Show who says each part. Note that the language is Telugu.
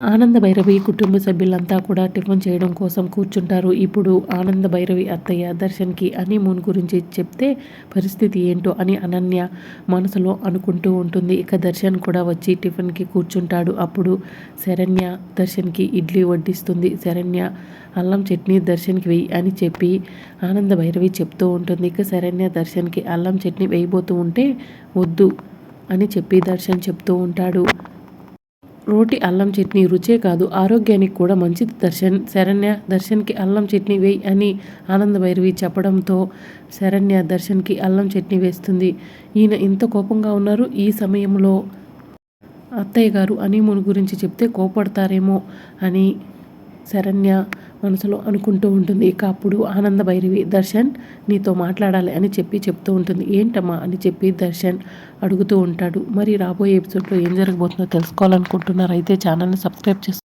Speaker 1: ఆనంద భైరవి కుటుంబ సభ్యులంతా కూడా టిఫిన్ చేయడం కోసం కూర్చుంటారు. ఇప్పుడు ఆనంద భైరవి అత్తయ్య దర్శన్కి హనీమూన్ గురించి చెప్తే పరిస్థితి ఏంటో అని అనన్య మనసులో అనుకుంటూ ఉంటుంది. ఇక దర్శన్ కూడా వచ్చి టిఫిన్కి కూర్చుంటాడు. అప్పుడు శరణ్య దర్శన్కి ఇడ్లీ వడ్డిస్తుంది. శరణ్య అల్లం చట్నీ దర్శన్కి వెయ్యి అని చెప్పి ఆనంద భైరవి చెప్తూ ఉంటుంది. ఇక శరణ్య దర్శన్కి అల్లం చట్నీ వేయబోతూ ఉంటే వద్దు అని చెప్పి దర్శన్ చెప్తూ ఉంటాడు. రోటి అల్లం చట్నీ రుచే కాదు ఆరోగ్యానికి కూడా మంచిది. దర్శన్ శరణ్య దర్శన్కి అల్లం చట్నీ వేయి అని ఆనందభైరవి చెప్పడంతో శరణ్య దర్శన్కి అల్లం చట్నీ వేస్తుంది. ఈయన ఇంత కోపంగా ఉన్నారు? ఈ సమయంలో అత్తయ్య గారు అనీముని గురించి చెప్తే కోపడతారేమో అని శరణ్య మనసులో అనుకుంటూ ఉంటుంది. ఇక అప్పుడు ఆనంద భైరవి దర్శన్ నీతో మాట్లాడాలి అని చెప్పి చెప్తూ ఉంటుంది. ఏంటమ్మా? అని చెప్పి దర్శన్ అడుగుతూ ఉంటాడు. మరి రాబోయే ఎపిసోడ్లో ఏం జరగబోతుందో తెలుసుకోవాలనుకుంటున్నారు అయితే ఛానల్ని సబ్స్క్రైబ్ చేసి